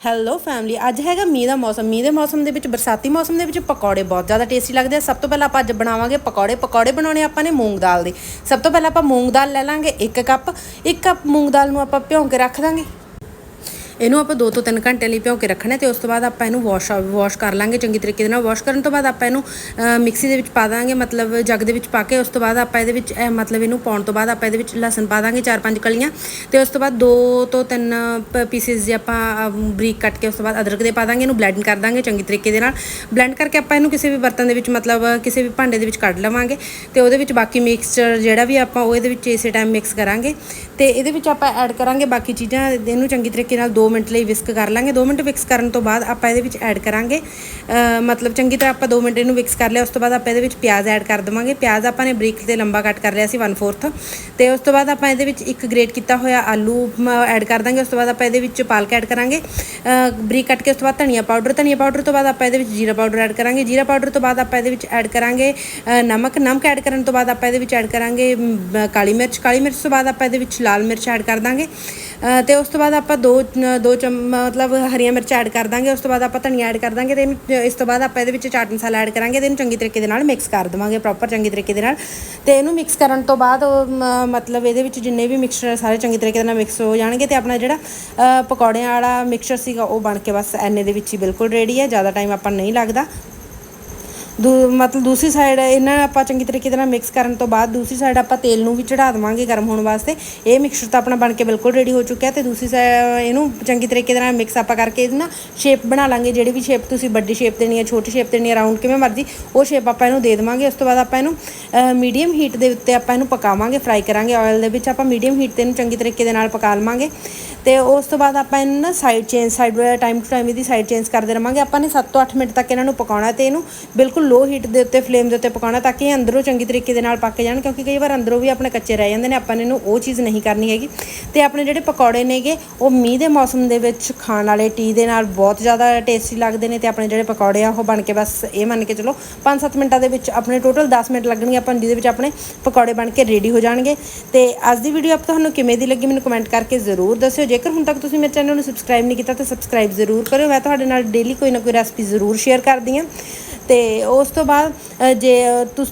Hello family ਅੱਜ ਹੈਗਾ ਮੀਂਹ ਦਾ ਮੌਸਮ। ਮੀਂਹ ਦੇ ਮੌਸਮ ਦੇ ਵਿੱਚ, ਬਰਸਾਤੀ ਮੌਸਮ ਦੇ ਵਿੱਚ ਪਕੌੜੇ ਬਹੁਤ ਜ਼ਿਆਦਾ ਟੇਸਟੀ ਲੱਗਦੇ ਆ। ਸਭ ਤੋਂ ਪਹਿਲਾਂ ਆਪਾਂ ਅੱਜ ਬਣਾਵਾਂਗੇ ਪਕੌੜੇ। ਪਕੌੜੇ ਬਣਾਉਣੇ ਆਪਾਂ ਨੇ ਮੂੰਗ ਦਾਲ ਦੇ। ਸਭ ਤੋਂ ਪਹਿਲਾਂ ਆਪਾਂ ਮੂੰਗ ਦਾਲ ਲੈ ਲਾਂਗੇ 1 ਕੱਪ। 1 ਕੱਪ ਮੂੰਗ ਦਾਲ ਨੂੰ ਆਪਾਂ ਭਿਉਂ ਕੇ ਰੱਖ ਦਾਂਗੇ। ਇਹਨੂੰ ਆਪਾਂ 2 ਤੋਂ 3 ਘੰਟੇ ਲਈ ਭਿਓ ਕੇ ਰੱਖਣਾ ਤੇ ਉਸ ਤੋਂ ਬਾਅਦ ਆਪਾਂ ਇਹਨੂੰ ਵਾਸ਼ ਵਾਸ਼ ਕਰ ਲਾਂਗੇ ਚੰਗੀ ਤਰੀਕੇ ਦੇ ਨਾਲ। ਵਾਸ਼ ਕਰਨ ਤੋਂ ਬਾਅਦ ਆਪਾਂ ਇਹਨੂੰ ਮਿਕਸੀ ਦੇ ਵਿੱਚ ਪਾ ਦਾਂਗੇ, ਮਤਲਬ ਜੱਗ ਦੇ ਵਿੱਚ ਪਾ ਕੇ, ਉਸ ਤੋਂ ਬਾਅਦ ਆਪਾਂ ਇਹਦੇ ਵਿੱਚ ਮਤਲਬ ਇਹਨੂੰ ਪਾਉਣ ਤੋਂ ਬਾਅਦ ਆਪਾਂ ਇਹਦੇ ਵਿੱਚ ਲਸਣ ਪਾ ਦਾਂਗੇ 4-5 ਕਲੀਆਂ ਤੇ ਉਸ ਤੋਂ ਬਾਅਦ 2 ਤੋਂ 3 ਪੀਸਿਸ ਜੇ ਆਪਾਂ ਬਰੀਕ ਕੱਟ ਕੇ ਉਸ ਤੋਂ ਬਾਅਦ ਅਦਰਕ ਦੇ ਪਾ ਦਾਂਗੇ, ਇਹਨੂੰ ਬਲੈਂਡ ਕਰ ਦਾਂਗੇ ਚੰਗੀ ਤਰੀਕੇ ਦੇ ਨਾਲ। ਬਲੈਂਡ ਕਰਕੇ ਆਪਾਂ ਇਹਨੂੰ ਕਿਸੇ ਵੀ ਬਰਤਨ ਦੇ ਵਿੱਚ, ਮਤਲਬ ਕਿਸੇ ਵੀ ਭਾਂਡੇ ਦੇ ਵਿੱਚ ਕੱਢ ਲਵਾਂਗੇ ਤੇ ਉਹਦੇ ਵਿੱਚ ਬਾਕੀ ਮਿਕਸਚਰ ਜਿਹੜਾ ਵੀ ਆਪਾਂ ਉਹ ਇਹਦੇ ਵਿੱਚ ਇਸੇ ਟਾਈਮ ਮਿਕਸ ਕਰਾਂਗੇ ਤੇ ਇਹਦੇ ਵਿੱਚ ਆਪਾਂ ਐਡ ਕਰਾਂਗੇ ਬਾਕੀ ਚੀਜ਼ਾਂ। ਇਹਨੂੰ ਚੰਗੀ ਤਰੀਕੇ ਨਾਲ 2 ਮਿੰਟ ਲਈ ਵਿਸਕ ਕਰ ਲਾਂਗੇ। 2 ਮਿੰਟ ਵਿਕਸ ਕਰਨ ਤੋਂ ਬਾਅਦ ਆਪਾਂ ਇਹਦੇ ਵਿੱਚ ਐਡ ਕਰਾਂਗੇ। ਮਤਲਬ ਚੰਗੀ ਤਰ੍ਹਾਂ ਆਪਾਂ 2 ਮਿੰਟ ਇਹਨੂੰ ਵਿਕਸ ਕਰ ਲਿਆ, ਉਸ ਤੋਂ ਬਾਅਦ ਆਪਾਂ ਇਹਦੇ ਵਿੱਚ ਪਿਆਜ਼ ਐਡ ਕਰ ਦੇਵਾਂਗੇ। ਪਿਆਜ਼ ਆਪਾਂ ਨੇ ਬਰੀਕ ਤੇ ਲੰਬਾ ਕੱਟ ਕਰ ਲਿਆ ਸੀ 1/4 ਤੇ ਉਸ ਤੋਂ ਬਾਅਦ ਆਪਾਂ ਇਹਦੇ ਵਿੱਚ ਇੱਕ ਗ੍ਰੇਟ ਕੀਤਾ ਹੋਇਆ ਆਲੂ ਐਡ ਕਰ ਦਾਂਗੇ। ਉਸ ਤੋਂ ਬਾਅਦ ਆਪਾਂ ਇਹਦੇ ਵਿੱਚ ਪਾਲਕ ਐਡ ਕਰਾਂਗੇ। ਬਰੀਕ ਕੱਟ ਕੇ ਉਸ ਤੋਂ ਬਾਅਦ ਧਨੀਆ ਪਾਊਡਰ ਧਨੀਆ ਪਾਊਡਰ ਤੋਂ ਬਾਅਦ ਆਪਾਂ ਇਹਦੇ ਵਿੱਚ ਜੀਰਾ ਪਾਊਡਰ ਐਡ ਕਰਾਂਗੇ। ਜੀਰਾ ਪਾਊਡਰ ਤੋਂ ਬਾਅਦ ਆਪਾਂ ਇਹਦੇ ਵਿੱਚ ਐਡ ਕਰਾਂਗੇ ਨਮਕ। ਨਮਕ ਐਡ ਕਰਨ ਤੋਂ ਬਾਅਦ ਆਪਾਂ ਇਹਦੇ ਵਿੱਚ ਐਡ ਕਰਾਂਗੇ ਕਾਲੀ ਮਿਰਚ। ਕਾਲੀ ਮਿਰਚ ਤੋਂ ਬਾਅਦ ਆਪਾਂ ਇਹਦੇ ਵਿੱਚ ਲਾਲ ਮਿਰਚ ਐਡ ਕਰ ਦਾਂਗੇ। ਤੇ ਉਸ ਤੋਂ ਬਾਅਦ ਆਪਾਂ ਦੋ ਦੋ ਚਮ ਮਤਲਬ ਹਰੀਆਂ ਮਿਰਚ ਐਡ ਕਰ ਦਾਂਗੇ ਉਸ ਤੋਂ ਬਾਅਦ ਆਪਾਂ ਧਨੀਆ ਐਡ ਕਰ ਦਾਂਗੇ ਤੇ ਇਸ ਤੋਂ ਬਾਅਦ ਆਪਾਂ ਇਹਦੇ ਵਿੱਚ ਚਾਟ ਮਸਾਲਾ ਐਡ ਕਰਾਂਗੇ ਤੇ ਇਹਨੂੰ ਚੰਗੀ ਤਰੀਕੇ ਦੇ ਨਾਲ ਮਿਕਸ ਕਰ ਦੇਵਾਂਗੇ ਪ੍ਰੋਪਰ ਚੰਗੀ ਤਰੀਕੇ ਦੇ ਨਾਲ। ਤੇ ਇਹਨੂੰ ਮਿਕਸ ਕਰਨ ਤੋਂ ਬਾਅਦ ਉਹ, ਮਤਲਬ ਇਹਦੇ ਵਿੱਚ ਜਿੰਨੇ ਵੀ ਮਿਕਸਚਰ ਸਾਰੇ ਚੰਗੀ ਤਰੀਕੇ ਦੇ ਨਾਲ ਮਿਕਸ ਹੋ ਜਾਣਗੇ ਤੇ ਆਪਣਾ ਜਿਹੜਾ ਪਕੌੜਿਆਂ ਵਾਲਾ ਮਿਕਸਚਰ ਸੀਗਾ ਉਹ ਬਣ ਕੇ ਬਸ ਐਨੇ ਦੇ ਵਿੱਚ ਹੀ ਬਿਲਕੁਲ ਰੈਡੀ ਹੈ ਜ਼ਿਆਦਾ ਟਾਈਮ ਆਪਾਂ ਨਹੀਂ ਲੱਗਦਾ। ਮਤਲਬ ਦੂਸਰੀ ਸਾਈਡ ਇਹਨਾਂ ਆਪਾਂ ਚੰਗੀ ਤਰੀਕੇ ਦੇ ਨਾਲ ਮਿਕਸ ਕਰਨ ਤੋਂ ਬਾਅਦ ਦੂਸਰੀ ਸਾਈਡ ਆਪਾਂ ਤੇਲ ਨੂੰ ਵੀ ਚੜਾ ਦੇਵਾਂਗੇ ਗਰਮ ਹੋਣ ਵਾਸਤੇ। ਇਹ ਮਿਕਸਚਰ ਤਾਂ ਆਪਣਾ ਬਣ ਕੇ ਬਿਲਕੁਲ ਰੈਡੀ ਹੋ ਚੁੱਕਿਆ ਤੇ ਦੂਸਰੀ ਸਾਈਡ ਇਹਨੂੰ ਚੰਗੀ ਤਰੀਕੇ ਦੇ ਨਾਲ ਮਿਕਸ ਆਪਾਂ ਕਰਕੇ ਇਹਦੀ ਨਾ ਸ਼ੇਪ ਬਣਾ ਲਾਂਗੇ। ਜਿਹੜੀ ਵੀ ਸ਼ੇਪ ਤੁਸੀਂ ਵੱਡੀ ਸ਼ੇਪ ਦੇਣੀ ਹੈ ਛੋਟੀ ਸ਼ੇਪ ਦੇਣੀ ਹੈ ਰਾਊਂਡ ਕਿਵੇਂ ਮਰਜ਼ੀ, ਉਹ ਸ਼ੇਪ ਆਪਾਂ ਇਹਨੂੰ ਦੇ ਦੇਵਾਂਗੇ। ਉਸ ਤੋਂ ਬਾਅਦ ਆਪਾਂ ਇਹਨੂੰ ਮੀਡੀਅਮ ਹੀਟ ਦੇ ਉੱਤੇ ਆਪਾਂ ਇਹਨੂੰ ਪਕਾਵਾਂਗੇ ਫਰਾਈ ਕਰਾਂਗੇ। ਆਇਲ ਦੇ ਵਿੱਚ ਆਪਾਂ ਮੀਡੀਅਮ ਹੀਟ ਤੇ ਇਹਨੂੰ ਚੰਗੀ ਤਰੀਕੇ ਦੇ ਨਾਲ ਪਕਾ ਲਵਾਂਗੇ। ਤੇ ਉਸ ਤੋਂ ਬਾਅਦ ਆਪਾਂ ਇਹਨਾਂ ਨਾ side change side time to time ਇਹਦੀ ਸਾਈਡ ਚੇਂਜ ਕਰਦੇ ਰਵਾਂਗੇ। ਆਪਾਂ ਨੇ 7 ਤੋਂ 8 ਮਿੰਟ ਤੱਕ ਇਹਨਾਂ ਨੂੰ ਪਕਾਉਣਾ ਤੇ ਇਹਨੂੰ ਬਿਲਕੁਲ ਲੋ ਹੀਟ ਦੇ ਉੱਤੇ ਫਲੇਮ ਦੇ ਉੱਤੇ ਪਕਾਉਣਾ ਤਾਂ ਕਿ ਇਹ ਅੰਦਰੋਂ ਚੰਗੀ ਤਰੀਕੇ ਦੇ ਨਾਲ ਪੱਕ ਜਾਣ, ਕਿਉਂਕਿ ਕਈ ਵਾਰ ਅੰਦਰੋਂ ਵੀ ਆਪਣੇ ਕੱਚੇ ਰਹਿ ਜਾਂਦੇ ਨੇ, ਆਪਾਂ ਨੇ ਇਹਨੂੰ ਉਹ ਚੀਜ਼ ਨਹੀਂ ਕਰਨੀ ਹੈਗੀ। ਤੇ ਆਪਣੇ ਜਿਹੜੇ ਪਕੌੜੇ ਨੇਗੇ, ਉਹ ਮੀਂਹ ਦੇ ਮੌਸਮ ਦੇ ਵਿੱਚ ਖਾਣ ਵਾਲੇ ਟੀ ਦੇ ਨਾਲ ਬਹੁਤ ਜ਼ਿਆਦਾ ਟੇਸਟੀ ਲੱਗਦੇ ਨੇ ਤੇ ਆਪਣੇ ਜਿਹੜੇ ਪਕੌੜੇ ਆ, ਉਹ ਬਣ ਕੇ ਬਸ ਇਹ ਮੰਨ ਕੇ ਚਲੋ 5-7 ਮਿੰਟਾਂ ਦੇ ਵਿੱਚ ਆਪਣੇ ਟੋਟਲ 10 ਮਿੰਟ ਲੱਗਣਗੇ, ਆਪਾਂ ਜਿਹਦੇ ਵਿੱਚ ਆਪਣੇ ਪਕੌੜੇ ਬਣ ਕੇ ਰੈਡੀ ਹੋ ਜਾਣਗੇ। ਤੇ ਅੱਜ ਦੀ ਵੀਡੀਓ ਆਪ ਤੁਹਾਨੂੰ ਕਿਵੇਂ ਦੀ ਲੱਗੀ, ਮੈਨੂੰ ਕਮੈਂਟ ਕਰਕੇ ਜ਼ਰੂਰ ਦੱਸਿਓ। ਜੇ ਜੇਕਰ ਹੁਣ ਤੱਕ ਤੁਸੀਂ ਮੇਰੇ ਚੈਨਲ ਨੂੰ ਸਬਸਕ੍ਰਾਈਬ ਨਹੀਂ ਕੀਤਾ, ਤਾਂ ਸਬਸਕ੍ਰਾਈਬ ਜ਼ਰੂਰ ਕਰਿਓ। ਮੈਂ ਤੁਹਾਡੇ ਨਾਲ ਡੇਲੀ ਕੋਈ ਨਾ ਕੋਈ ਰੈਸਪੀ ਜ਼ਰੂਰ ਸ਼ੇਅਰ ਕਰਦੀ ਹਾਂ। ਤੇ ਉਸ ਤੋਂ ਬਾਅਦ ਜੇ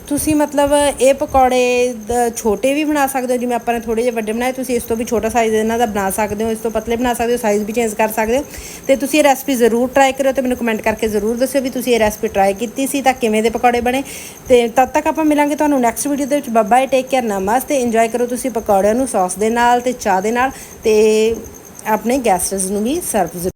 ਤੁਸੀਂ ਮਤਲਬ ਇਹ ਪਕੌੜੇ ਛੋਟੇ ਵੀ ਬਣਾ ਸਕਦੇ ਹੋ, ਜਿਵੇਂ ਆਪਾਂ ਨੇ ਥੋੜੇ ਜਿਹੇ ਵੱਡੇ ਬਣਾਏ, ਤੁਸੀਂ ਇਸ ਤੋਂ ਵੀ ਛੋਟਾ ਸਾਈਜ਼ ਇਹਨਾਂ ਦਾ ਬਣਾ ਸਕਦੇ ਹੋ, ਇਸ ਤੋਂ ਪਤਲੇ ਬਣਾ ਸਕਦੇ ਹੋ ਸਾਈਜ਼ ਵੀ ਚੇਂਜ ਕਰ ਸਕਦੇ ਹੋ। ਤੇ ਤੁਸੀਂ ਇਹ ਰੈਸਪੀ ਜ਼ਰੂਰ ਟਰਾਈ ਕਰਿਓ ਤੇ ਮੈਨੂੰ ਕਮੈਂਟ ਕਰਕੇ ਜ਼ਰੂਰ ਦੱਸਿਓ ਵੀ ਤੁਸੀਂ ਇਹ ਰੈਸਪੀ ਟਰਾਈ ਕੀਤੀ ਸੀ ਤਾਂ ਕਿਵੇਂ ਦੇ ਪਕੌੜੇ ਬਣੇ। ਤੇ ਤਦ ਤੱਕ ਆਪਾਂ ਮਿਲਾਂਗੇ ਤੁਹਾਨੂੰ ਨੈਕਸਟ ਵੀਡੀਓ ਦੇ ਵਿੱਚ। ਬਾਏ ਟੇਕ ਕੇਅਰ ਨਮਸਤੇ। ਇੰਜੋਏ ਕਰੋ ਤੁਸੀਂ ਪਕੌੜਿਆਂ ਨੂੰ ਸੌਸ ਦੇ ਨਾਲ ਤੇ ਚਾਹ ਦੇ ਨਾਲ। ਤੇ ਆਪਣੇ ਗੈਸਟਸ ਨੂੰ ਵੀ ਸਰਵ